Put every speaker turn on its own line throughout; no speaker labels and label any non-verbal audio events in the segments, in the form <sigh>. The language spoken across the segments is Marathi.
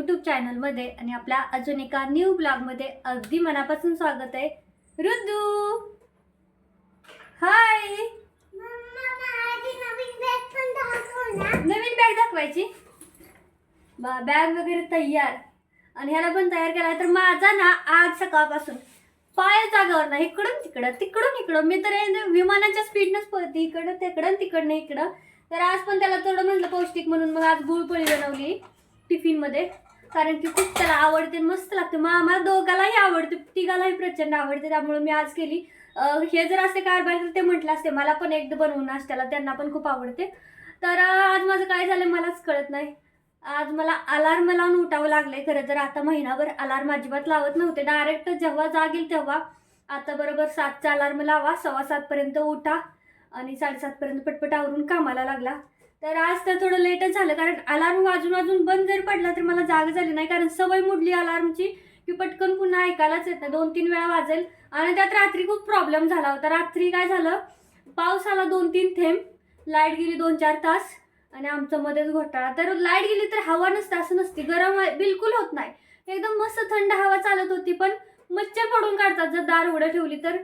यूट्यूब चॅनलमध्ये आणि आपल्या अजून एका न्यू ब्लॉगमध्ये अगदी मनापासून स्वागत आहे. रुद्दू हाय नवीन बॅग दाखवायची? बॅग वगैरे तयार. आणि ह्याला पण तयार केला तर माझा ना आज सकाळपासून पाय जागावर ना इकडून तिकडं तिकडून इकडं. मी तर विमानाच्या स्पीडनंच पळते इकडं तिकडं तिकडनं इकडं. तर आज पण त्याला थोडं म्हटलं पौष्टिक म्हणून मग आज गुळपोळी बनवली टिफिनमध्ये. कारण की खूप त्याला आवडते मस्त लागते. मग आम्हाला दोघालाही आवडते तिघालाही प्रचंड आवडते. त्यामुळे मी आज केली. हे जर असे कारभार तर ते म्हटलं असते मला पण एकदा बनवून नाश्त्याला त्यांना पण खूप आवडते. तर आज माझं काय झालं मलाच कळत नाही. आज मला अलार्म लावून उठावं लागलंय. खरं तर आता महिनाभर अलार्म अजिबात लावत नव्हते. डायरेक्ट जेव्हा जागेल तेव्हा आता बरोबर सातचा अलार्म लावा. सव्वा सातपर्यंत उठा. आणि साडेसातपर्यंत पटपट आवरून कामाला लागला. तर आज तर थोडं लेटच झालं कारण अलार्म वाजून वाजून बंद जर पडला तर मला जाग झाली नाही कारण सवय मोडली अलार्मची की पटकन पुन्हा ऐकायलाच येत नाही. दोन तीन वेळा वाजेल आणि त्यात रात्री खूप प्रॉब्लेम झाला होता. रात्री काय झालं? पाऊस आला दोन तीन थेंब लाइट गेली दोन चार तास आणि आमचं मध्येच घोटाळा. तर लाइट गेली तर हवा नसते असं नसते. गरम बिलकुल होत नाही. एकदम मस्त थंड हवा चालत होती पण मच्छर पडून काढतात जर दार उघडं ठेवली तर.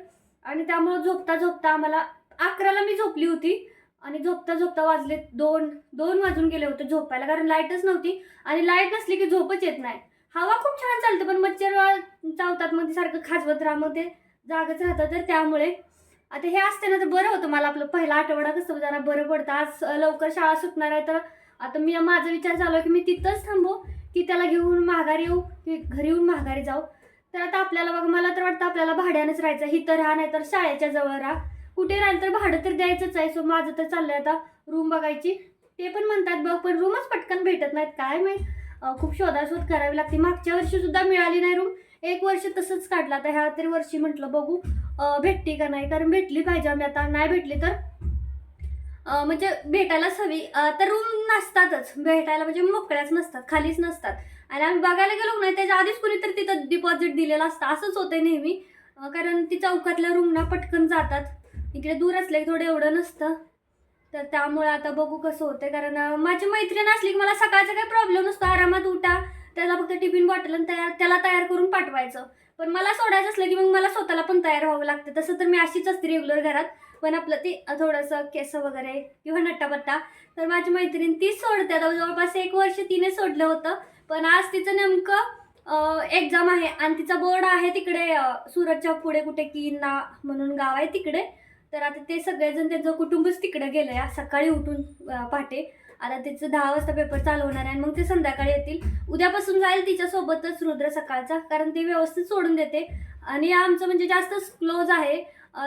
आणि त्यामुळं झोपता झोपता आम्हाला अकराला मी झोपली होती. आणि झोपता झोपता वाजले दोन दोन वाजून गेले होते झोपायला कारण लाईटच नव्हती आणि लाइट नसली की झोपच येत नाही. हवा खूप छान चालते पण मच्छर चावतात मग ते सारखं खाजवत राहा मग ते जागच राहतं. तर त्यामुळे आता हे असते ना तर बरं होतं मला आपलं पहिला आठवडा कसं जरा बरं पडतं. आज लवकर शाळा सुटणार आहे तर आता मी माझा विचार चालू आहे की मी तिथंच थांबू की त्याला घेऊन माघारी येऊ की घरी येऊन माघारी जाऊ. तर आता आपल्याला बघा मला तर वाटतं आपल्याला भाड्यानंच राहायचं ही तर राहा नाही तर शाळेच्या जवळ राहा. कुठे राहील तर भाडं तर द्यायचंच आहे. सो माझं तर चाललंय आता रूम बघायची. ते पण म्हणतात बघ पण रूमच पटकन भेटत नाहीत. काय माहीत? खूप शोधाशोध करावी लागते. मागच्या वर्षी सुद्धा मिळाली नाही रूम एक वर्ष तसंच काढलं. आता ह्या तरी वर्षी म्हटलं बघू भेटते का नाही? कारण भेटली पाहिजे आम्ही आता. नाही भेटली तर म्हणजे भेटायलाच हवी. तर रूम नसतातच. भेटायला म्हणजे मोकळ्याच नसतात खालीच नसतात. आणि आम्ही बघायला गेलो नाही त्याच्या आधीच कुणीतरी तिथं डिपॉझिट दिलेलं असतं. असंच होतं नेहमी. कारण ती चौकातल्या रूमना पटकन जातात. इकडे दूर असले की थोडं एवढं नसतं. तर त्यामुळे आता बघू कसं होतं कारण माझी मैत्रीण असली की मला सकाळचा काही प्रॉब्लेम नसतो आरामात उठा त्याला फक्त टिफिन बॉटल आणि तयार त्याला तयार करून पाठवायचं. पण मला सोडायचं असलं की मग मला स्वतःला पण तयार व्हावं लागतं. तसं तर मी अशीच असते रेग्युलर घरात पण आपलं ते थोडंसं केस वगैरे किंवा नट्टापट्टा तर माझी मैत्रीण तीच सोडते. आता जवळपास एक वर्ष तिने सोडलं होतं पण आज तिचं नेमकं एक्झाम आहे आणि तिचा बोर्ड आहे तिकडे सुरतच्या पुढे कुठे किन्ना म्हणून गाव आहे तिकडे. तर आता ते सगळेजण त्यांचं कुटुंबच तिकडे गेलं आहे सकाळी उठून पहाटे. आता तिचं दहा वाजता पेपर चालू होणार आहे आणि मग ते संध्याकाळी येतील. उद्यापासून जाईल तिच्यासोबतच रुद्र सकाळचा कारण ती व्यवस्थित सोडून देते. आणि आमचं म्हणजे जास्त क्लोज आहे.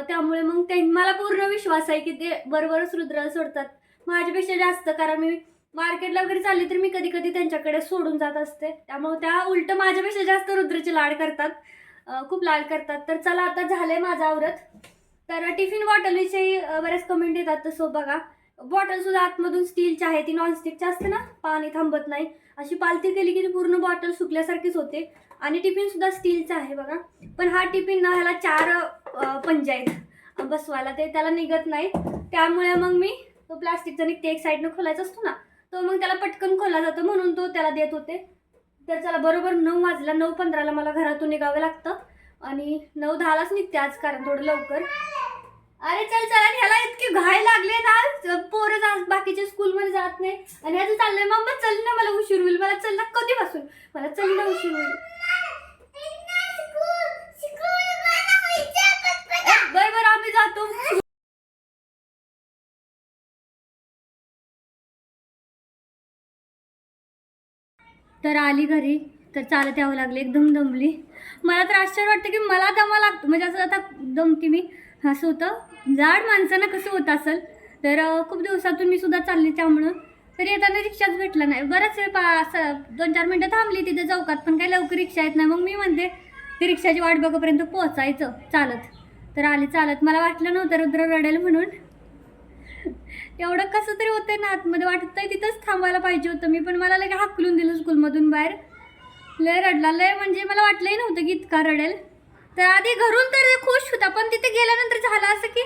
त्यामुळे मग ते मला पूर्ण विश्वास आहे की ते बरोबरच रुद्राला सोडतात. माझ्यापेक्षा जास्त कारण मी मार्केटला वगैरे चालली तर मी कधी कधी त्यांच्याकडे सोडून जात असते. त्यामुळे त्या उलट माझ्यापेक्षा जास्त रुद्रचे लाड करतात. खूप लाड करतात. तर चला आता झालंय माझं आवरत. तर टिफिन बॉटलविषयी बऱ्याच कमेंट येतात तसं बघा. बॉटल सुद्धा आतमधून स्टीलची आहे ती नॉनस्टिकची असते ना पाणी थांबत नाही. अशी पालती केली की ती पूर्ण बॉटल सुकल्यासारखीच होते. आणि टिफिन सुद्धा स्टीलचा आहे बघा. पण हा टिफिन ना ह्याला चार अं, आहेत. बसवायला ते त्याला निघत नाही. त्यामुळे मग मी तो प्लास्टिकचा निघते एक साईडनं खोलायचा असतो ना तो मग त्याला पटकन खोला जातो. म्हणून तो त्याला देत होते. तर चला बरोबर नऊ वाजला नऊ पंधराला मला घरातून निघावं लागतं. आणि नऊ दहालाच निघते आज कारण थोडं लवकर. अरे चल चल आणि ह्याला इतके घाय लागले ना पोरं आज बाकीच्या स्कूलमध्ये जात नाही. आणि ह्याचं चाललंय मम्मा चल ना मला उशीर होईल. मला चल ना कधीपासून? मला चल ना उशीर होईल. बरं बरं आम्ही जातो. तर आली घरी. तर चालत यावं लागले एकदम दमली मला तर आश्चर्य वाटतं की मला दमा लागतो. म्हणजे असं आता दमती मी असं होतं. जाड माणसांना कसं होत असेल? तर खूप दिवसातून मी सुद्धा चालली त्यामुळं. तर येताना रिक्षाच भेटला नाही. बराच वेळ पा असं दोन चार मिनटं थांबली तिथे चौकात. पण काही लवकर रिक्षा येत नाही. मग मी म्हणते ती रिक्षाची वाट बघेपर्यंत पोहोचायचं. चालत. तर आली चालत. मला वाटलं नव्हतं रुद्र रडेल म्हणून. एवढं कसं तरी होतं ना आतमध्ये. वाटत आहे तिथंच थांबायला पाहिजे होतं मी. पण मला लगे हाकलून दिलं स्कूलमधून बाहेर. लय रडला. लय म्हणजे मला वाटलंही नव्हतं की इतका रडेल. तर आधी घरून तर खुश होता पण तिथे गेल्यानंतर झालं असं की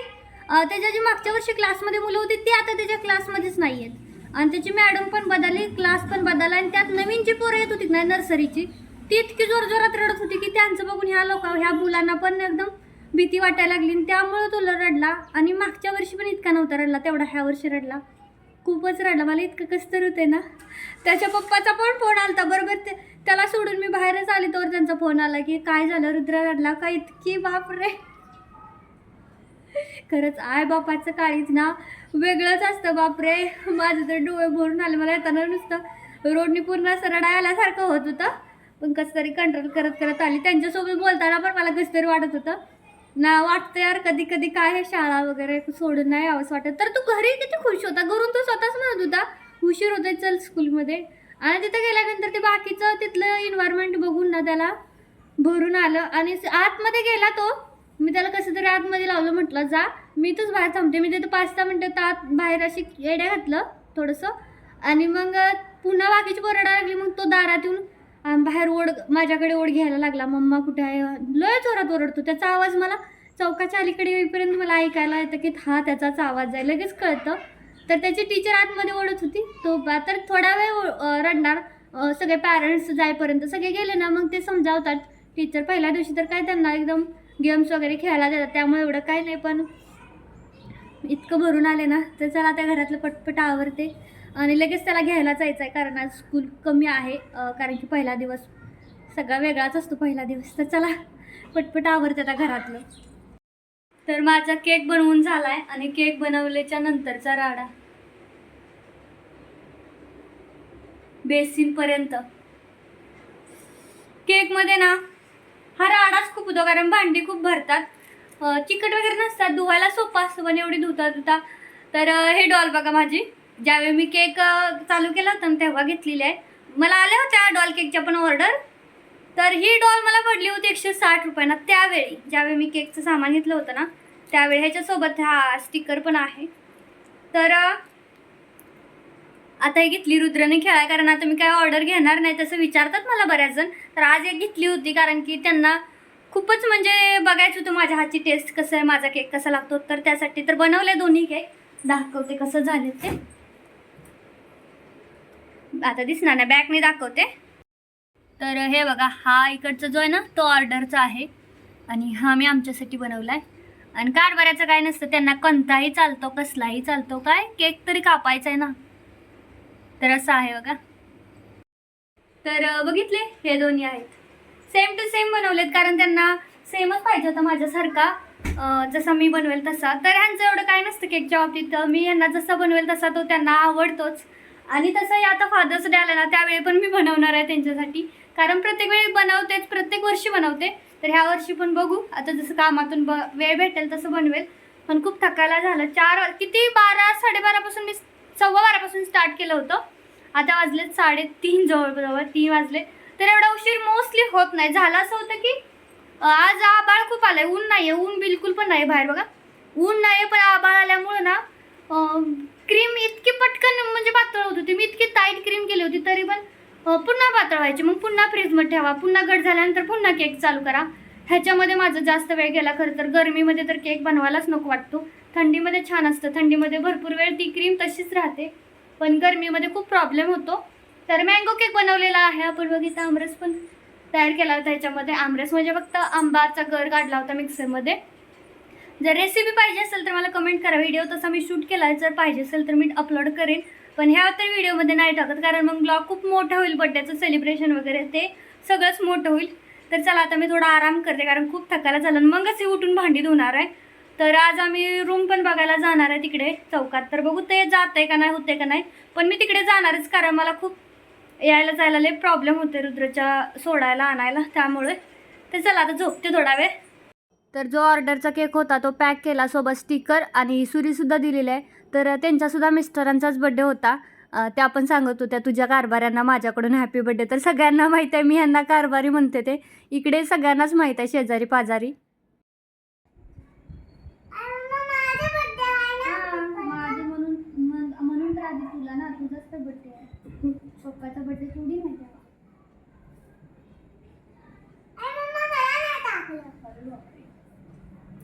त्याच्या जी मागच्या वर्षी क्लासमध्ये मुलं होती ती आता त्याच्या क्लासमध्येच नाही आहेत. आणि त्याची मॅडम पण बदलली क्लास पण बदलला आणि त्यात नवीन जी पोरं येत होती ना नर्सरीची ती इतकी जोरजोरात रडत होती की त्यांचं बघून ह्या लोक ह्या मुलांना पण एकदम भीती वाटायला लागली आणि त्यामुळे तो रडला. आणि मागच्या वर्षी पण इतका नव्हता रडला तेवढा ह्या वर्षी रडला. खूपच रडला. मला इतकं कसं तर होते ना. त्याच्या पप्पाचा पण फोन आलता बरोबर ते त्याला सोडून मी बाहेरच आले तर त्यांचा फोन आला की काय झालं? रुद्र रडला का इतकी? बापरे. खरंच आय बापाचं काळीच ना वेगळंच असतं बापरे. माझं तर डोळे भरून आले. मला येताना नुसतं रोडनी पूर्ण असं आल्यासारखं होत होतं. पण कसं तरी कंट्रोल करत करत आली. त्यांच्यासोबत बोलताना पण मला कसं तरी वाटत होतं. ना वाटतं यार कधी कधी काय शाळा वगैरे सोडून नाही यावंसं वाटत. तर तू घरी किती खुश होता? घरून तू स्वतःच म्हणत होता उशीर होते चल स्कूलमध्ये आणि तिथं गेल्यानंतर ते बाकीचं तिथलं इन्व्हायरमेंट बघून ना त्याला भरून आलं. आणि आतमध्ये गेला तो. मी त्याला कसं तरी आतमध्ये लावलं म्हटलं जा. मी तूच बाहेर थांबते. मी तिथं पाच सहा मिनटं आत बाहेर अशी येड्या घातलं थोडंसं. आणि मग पुन्हा बाकीची बरडा लागली. मग तो दारात येऊन बाहेर ओढ माझ्याकडे ओढ घ्यायला लागला. मम्मा कुठे आहे? लय जोरात ओरडतो. त्याचा आवाज मला चौकाच्या अलीकडे येईपर्यंत मला ऐकायला येतं की हा त्याचाच आवाज आहे. लगेच कळतं. तर त्याची टीचर आतमध्ये ओढत होती. तो बा- तर थोडा वेळ रडणार. सगळे पॅरेंट्स जाईपर्यंत सगळे गेले ना मग ते समजावतात. टीचर पहिल्या दिवशी तर काय त्यांना एकदम गेम्स वगैरे खेळायला देतात. त्यामुळे एवढं काय नाही पण इतकं भरून आले ना तर चला त्या घरातलं पटपट आवरते. आणि लगेच त्याला घ्यायला जायचं आहे कारण आज स्कूल कमी आहे. कारण की पहिला दिवस सगळा वेगळाच असतो पहिला दिवस. तर चला पटपट आवरते त्या घरातलं. तर माझा केक बनवून झालाय आणि केक बनवल्याच्या नंतरचा राडा. बेसिनपर्यंत केकमध्ये ना हा राडाच खूप होतो कारण भांडी खूप भरतात. चिकट वगैरे नसतात धुवायला सोपं असतं पण एवढी धुता धुता. तर हे डॉल बघा माझी. ज्यावेळी मी केक चालू केला होता ना तेव्हा घेतलेली आहे. मला आल्या होत्या डॉल केकच्या पण ऑर्डर. तर ही डॉल मला पडली होती एकशे साठ रुपयांना त्यावेळी. ज्यावेळी मी केकचं सामान घेतलं होतं ना त्यावेळी ह्याच्यासोबत हा स्टिकर पण आहे. तर आता ही घेतली रुद्रने खेळाय कारण आता मी काय ऑर्डर घेणार नाही तसं विचारतात मला बऱ्याच जण तर आज एक घेतली होती कारण की त्यांना खूपच म्हणजे बघायचं होतं माझ्या हातची टेस्ट कसं आहे माझा केक कसा लागतो. तर त्यासाठी तर बनवले दोन्ही केक. दाखवते कसं झाले ते. आता दिसणार नाही बॅगने दाखवते. तर हे बघा हा इकडचा जो आहे ना तो ऑर्डरचा आहे. आणि हा मी आमच्यासाठी बनवला आहे आणि कारभाराचं काय नसतं त्यांना कोणताही चालतो कसलाही चालतो काय केक तरी कापायचा आहे ना. तर असं आहे बघा. तर बघितले हे दोन्ही आहेत. सेम टू सेम बनवलेत कारण त्यांना सेमच पाहिजे होता माझ्यासारखा. जसा मी बनवेल तसा. तर ह्यांचं एवढं काय नसतं केकच्या बाबतीत. मी यांना जसा बनवेल तसा तो त्यांना आवडतोच. आणि तसंही आता फादर्स डे आला ना त्यावेळी पण मी बनवणार आहे त्यांच्यासाठी. कारण प्रत्येक वेळी बनवतेच प्रत्येक वर्षी बनवते. तर ह्या वर्षी पण बघू. आता जसं कामातून ब वेळ भेटेल तसं बनवेल. पण खूप थकायला झालं. चार किती बारा साडेबारापासून मी सव्वा बारापासून स्टार्ट केलं होतं. आता वाजले साडेतीन जवळजवळ तीन वाजले. तर एवढा उशीर मोस्टली होत नाही. झालं असं होतं की आज आबाळ खूप आलंय. ऊन नाही आहे ऊन बिलकुल पण नाही बाहेर बघा. ऊन नाही आहे पण आबाळ आल्यामुळं ना क्रीम इतकी पटकन म्हणजे पातळ होत होती. मी इतकी टाईट क्रीम केली होती तरी पण पुन्हा पातळ व्हायची मग पुन्हा फ्रीजमध्ये ठेवा. पुन्हा घट झाल्यानंतर पुन्हा केक चालू करा. ह्याच्यामध्ये माझा जास्त वेळ गेला खरं तर. गरमीमध्ये तर केक बनवायलाच नको वाटतो. थंडीमध्ये छान असतं. थंडीमध्ये भरपूर वेळ ती क्रीम तशीच राहते. पण गरमीमध्ये खूप प्रॉब्लेम होतो. तर मँगो केक बनवलेला आहे. आपण बघितलं आमरस पण तयार केला होता ह्याच्यामध्ये. आमरस म्हणजे फक्त आंबाचा गर काढला होता मिक्सरमध्ये जर रेसिपी पाहिजे असेल तर मला कमेंट करा. व्हिडिओ तसा मी शूट केला आहे जर पाहिजे असेल तर मी अपलोड करेन. पण ह्या तर व्हिडिओमध्ये नाही टाकत कारण मग ब्लॉग खूप मोठा होईल बड्डेचं सेलिब्रेशन वगैरे ते सगळंच मोठं होईल. तर चला आता मी थोडा आराम करते कारण खूप थकायला झालं आणि मगच हे उठून भांडी धुणार आहे. तर आज आम्ही रूम पण बघायला जाणार आहे तिकडे चौकात. तर बघू ते जात आहे का नाही होते का नाही. पण मी तिकडे जाणारच कारण मला खूप यायला जायला लय प्रॉब्लेम होते रुद्रच्या सोडायला आणायला त्यामुळे. तर चला आता झोपते थोडा वेळ. तर जो ऑर्डरचा केक होता तो पॅक केला सोबत स्टिकर आणि सुरीसुद्धा दिलेली आहे. तर त्यांच्यासुद्धा मिस्टरांचाच बड्डे होता. त्या पण सांगत होत्या तुझ्या कारभाऱ्यांना माझ्याकडून हॅपी बड्डे तर सगळ्यांना माहीत आहे मी ह्यांना कारभारी म्हणते ते. इकडे सगळ्यांनाच माहीत आहे शेजारी पाजारी म्हणून म्हणून तर आधी तुला ना तुझाच तर बड्डे आहे पप्पाचा बड्डे थोडी माहिती आहे अरे बापरे.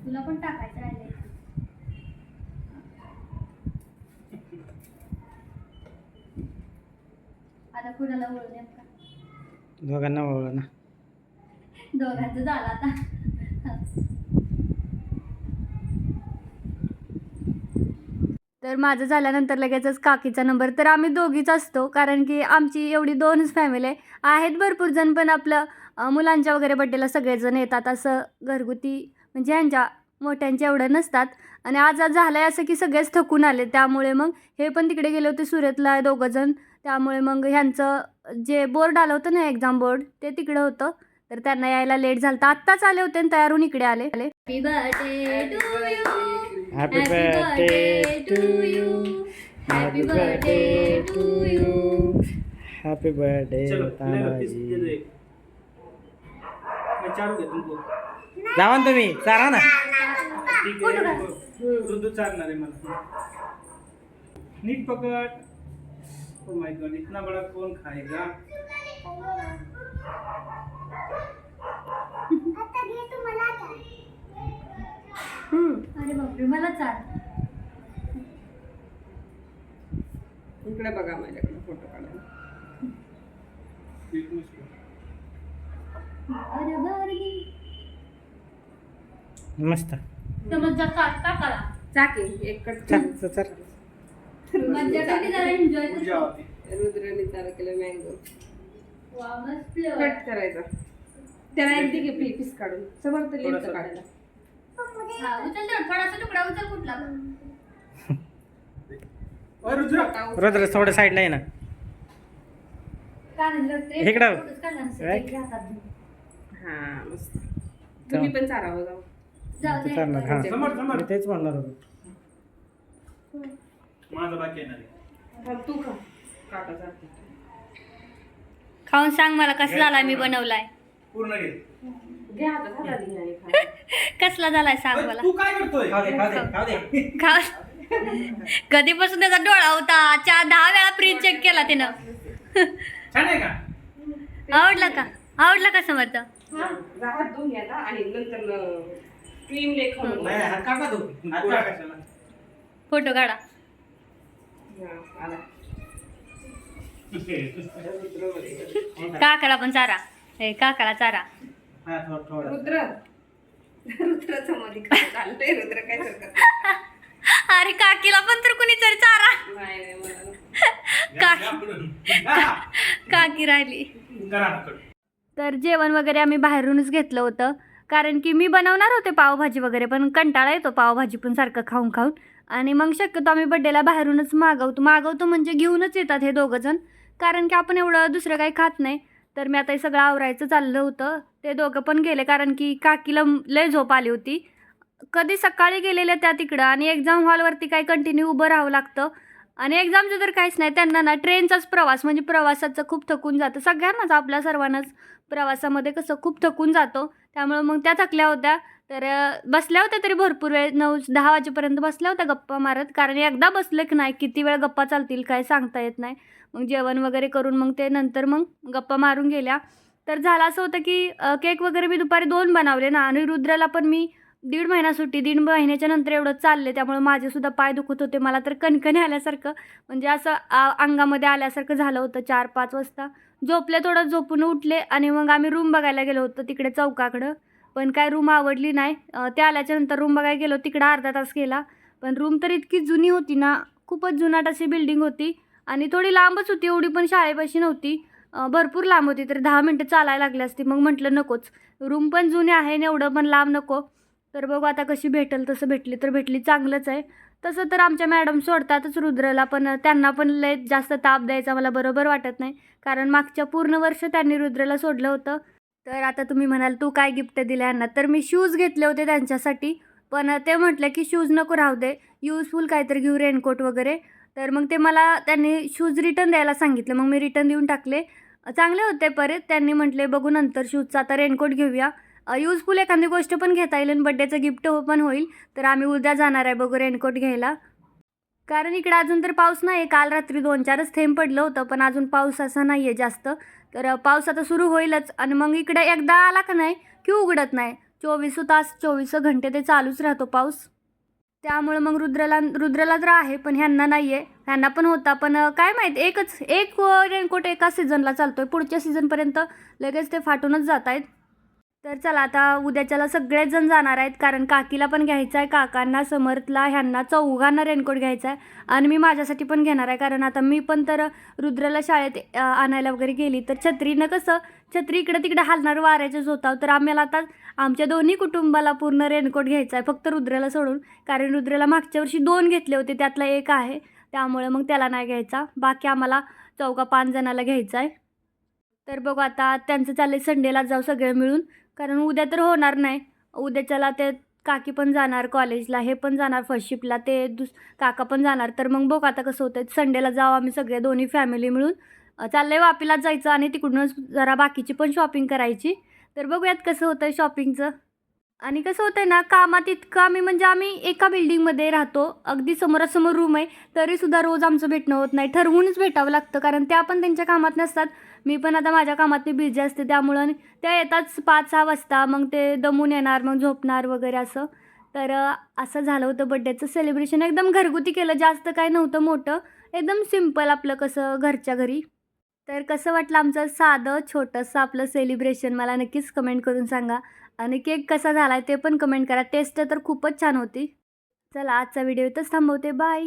तुला पण टाकायचं राहिले आता कुणाला ओळख नेमका
दोघांना ओळख ना.
दोघांचं झालं आता. तर माझं झाल्यानंतर लगेचच काकीचा नंबर. तर आम्ही दोघीच असतो कारण की आमची एवढी दोनच फॅमिली आहे. आहेत भरपूर जण पण आपलं मुलांच्या वगैरे बड्डेला सगळेजण येतात. असं घरगुती म्हणजे ह्यांच्या मोठ्यांच्या एवढं नसतात. आणि आज आज झालं आहे असं की सगळेच थकून आले. त्यामुळे मग हे पण तिकडे गेले होते सुरतला दोघंजण त्यामुळे मग ह्यांचं जे बोर्ड आलं होतं ना एक्झाम बोर्ड ते तिकडं होतं. तर त्यांना यायला लेट झालं तर आत्ताच आले होते आणि तयार होऊन इकडे आले. Happy birthday to you
happy birthday to you happy birthday to you happy birthday
चलो ले लो पीस दे दो
तानाजी जावा ना तुम्ही. चारा ना.
नीट पकड. ओ माय गॉड इतना बड़ा कौन खाएगा?
अरे बापरे मला चाल.
इकडे बघा माझ्याकडे फोटो
बारी
मस्त.
समजा काढता करा
चाकी एक कट
चल.
पूजा होती
रुद्राने चार किलो मँगो कट करायचा. त्याला एक दिघे पी पीस काढून. समोर तर लिहिलं
थोडासा.
काढायला.
हा थोडासा तुकडा उचल कुठला. <laughs>
ओ रुद्र.
रुद्र थोडं साईडला आहे ना. इकडं.
हा मस्त. तुम्ही पण चारावं जाऊ.
जाऊ दे.
हा.
समोर समोर.
मी तेच म्हणणार होतो.
माझा बाकी येणार आहे
थांब, तू खा. काका जाते
खाऊन सांग मला कसला झालाय मी बनवलाय.
पूर्ण घे.
घे हातात हातात घे आणि खा. <laughs>
कसला झालाय सांग
अरे,
मला.
तू काय करतोय?
खाऊ दे खाऊ दे खाऊ दे. <laughs>
खा. कधीपासून त्याचा डोळा होता? चार दहा वेळा फ्रीज चेक केला त्यानं
छान आहे का? <laughs>
आवडला का? आवडला का समर्थ?
हा, जा हात धुवून घ्या आता आणि नंतर क्रीम ले खाऊन
नाही, हात काढा तू. हात
पुरा
काढ.
कशाला?
फोटो काढा.
हा, आला
काकाला पण चारा. हे काकाला चारा.
हा थोडं थोडं.
रुद्र. रुद्राचं मध्ये चालतंय रुद्र काय
अरे काकीला पण तर कुणी तरी चारा.
घ्या.
काकी राहिली. तर जेवण वगैरे आम्ही बाहेरूनच घेतलं होतं. कारण की मी बनवणार होते पावभाजी वगैरे पण कंटाळा येतो पावभाजी पण सारखं खाऊन खाऊन. आणि मग शक्यतो आम्ही बड्डेला बाहेरूनच मागवतो. मागवतो म्हणजे घेऊनच येतात हे दोघंजण कारण की आपण एवढं दुसरं काही खात नाही. तर मी आता हे सगळं आवरायचं चाललं होतं. ते दोघं पण गेले कारण की काकीला लय झोप आली होती. कधी सकाळी गेलेल्या त्या तिकडं आणि एक्झाम हॉलवरती काही कंटिन्यू उभं राहावं लागतं. आणि एक्झामचं तर काहीच नाही. त्यांना ना ट्रेनचाच प्रवास म्हणजे प्रवासाचं खूप थकून जातं. सगळ्यांनाच आपल्या सर्वांनाच प्रवासामध्ये कसं खूप थकून जातो. त्यामुळे मग त्या थकल्या होत्या. तर बसल्या होत्या तरी भरपूर वेळ नऊ दहा वाजेपर्यंत बसल्या होत्या गप्पा मारत. कारण एकदा बसलं की नाही किती वेळ गप्पा चालतील काय सांगता येत नाही. मग जेवण वगैरे करून मग ते नंतर मग गप्पा मारून गेल्या. तर झालं असं होतं की केक वगैरे मी दुपारी दोन बनवले ना. आणि रुद्राला पण मी दीड महिना सुट्टी दीड महिन्याच्या नंतर एवढं चालले त्यामुळे माझेसुद्धा पाय दुखत होते. मला तर कणकणी आल्यासारखं म्हणजे असं आ, अंगामध्ये आल्यासारखं झालं होतं चार पाच वाजता. झोपले थोडं झोपून उठले. आणि मग आम्ही रूम बघायला गेलो होतो तिकडे चौकाकडं. पण काय रूम आवडली नाही. त्या ते रूम बघायला गेलो तिकडं अर्धा तास गेला. पण रूम तर इतकी जुनी होती ना खूपच जुनाट अशी बिल्डिंग होती. आणि थोडी लांबच होती एवढी पण शाळेपाशी नव्हती. भरपूर लांब होती तर दहा मिनटं चालायला लागली असती. मग म्हटलं नकोच. रूम पण जुनी आहे आणि एवढं पण लांब नको. तर बघू आता कशी भेटेल तसं भेटली तर भेटली चांगलंच आहे. तसं तर आमच्या मॅडम सोडतातच रुद्रला पण त्यांना पण लय जास्त ताप द्यायचा मला बरोबर वाटत नाही. कारण मागच्या पूर्ण वर्ष त्यांनी रुद्रला सोडलं होतं. तर आता तुम्ही म्हणाल तू काय गिफ्ट दिले यांना? तर मी शूज घेतले होते त्यांच्यासाठी. पण ते म्हटलं की शूज नको राहू दे. यूजफुल काहीतरी घेऊ रेनकोट वगैरे. तर मग ते मला त्यांनी शूज रिटर्न द्यायला सांगितलं. मग मी रिटर्न देऊन टाकले. चांगले होते परत. त्यांनी म्हटले बघू नंतर शूजचा आता रेनकोट घेऊया. यूजफुल एखादी गोष्ट पण घेता येईल आणि बड्डेचं गिफ्ट हो पण होईल. तर आम्ही उद्या जाणार आहे बघू रेनकोट घ्यायला. कारण इकडे अजून तर पाऊस नाही काल रात्री दोन चारच थेंब पडलं होतं पण अजून पाऊस असा नाही आहे जास्त. तर पाऊस आता सुरू होईलच आणि मग इकडे एकदा आला का नाही की उघडत नाही. चोवीस तास चोवीस घंटे ते चालूच राहतो पाऊस. त्यामुळे मग रुद्रला रुद्रला तर आहे पण ह्यांना नाही आहे ह्यांना पण होता पण काय माहीत एकच एक रेनकोट एका सीझनला चालतो आहे पुढच्या सीझनपर्यंत लगेच ते फाटूनच जात आहेत तर चला आता उद्याच्याला सगळेच जण जाणार आहेत कारण काकीला पण घ्यायचं आहे काकांना समर्थला ह्यांना चौघांना रेनकोट घ्यायचा आहे आणि मी माझ्यासाठी पण घेणार आहे कारण आता मी पण तर रुद्राला शाळेत आणायला वगैरे गेली. तर छत्रीनं कसं छत्री इकडं तिकडे हालणार वाऱ्याच्याच होता तर आम्हाला आता आमच्या दोन्ही कुटुंबाला पूर्ण रेनकोट घ्यायचा आहे फक्त रुद्राला सोडून. कारण रुद्राला मागच्या वर्षी दोन घेतले होते त्यातला एक आहे त्यामुळे मग त्याला नाही घ्यायचा. बाकी आम्हाला चौका पाच जणाला घ्यायचा आहे. तर बघू आता त्यांचं चाललं संडेला जाऊ सगळे मिळून. कारण उद्या तर होणार नाही. उद्या चला ते काकी पण जाणार कॉलेजला हे पण जाणार फर्स्ट शिपला ते दुस काका पण जाणार. तर मग बघू आता कसं होतं संडेला जाऊ आम्ही सगळे दोन्ही फॅमिली मिळून. चाललं चाललंय वापीलाच जायचं आणि तिकडूनच जरा बाकीची पण शॉपिंग करायची. तर बघूयात कसं होतं आहे शॉपिंगचं आणि कसं होतं आहे ना कामात इतकं आम्ही म्हणजे आम्ही एका बिल्डिंगमध्ये राहतो. अगदी समोरासमोर रूम आहे. तरीसुद्धा रोज आमचं भेटणं होत नाही. ठरवूनच भेटावं लागतं. कारण त्या पण त्यांच्या कामात नसतात. मी पण आता माझ्या कामात मी बिझी असते. त्यामुळं त्या येतात पाच सहा वाजता. मग ते दमून येणार मग झोपणार वगैरे असं. तर असं झालं होतं बड्डेचं सेलिब्रेशन एकदम घरगुती केलं. जास्त काय नव्हतं मोठं. एकदम सिंपल आपलं कसं घरच्या घरी. तर कसं वाटलं आमचं? साधं छोटंसं आपलं सेलिब्रेशन मला नक्कीच कमेंट करून सांगा. आणि केक कसा झाला आहे ते पण कमेंट करा. टेस्ट तर खूपच छान होती. चला आजचा व्हिडिओ इथंच थांबवते. बाय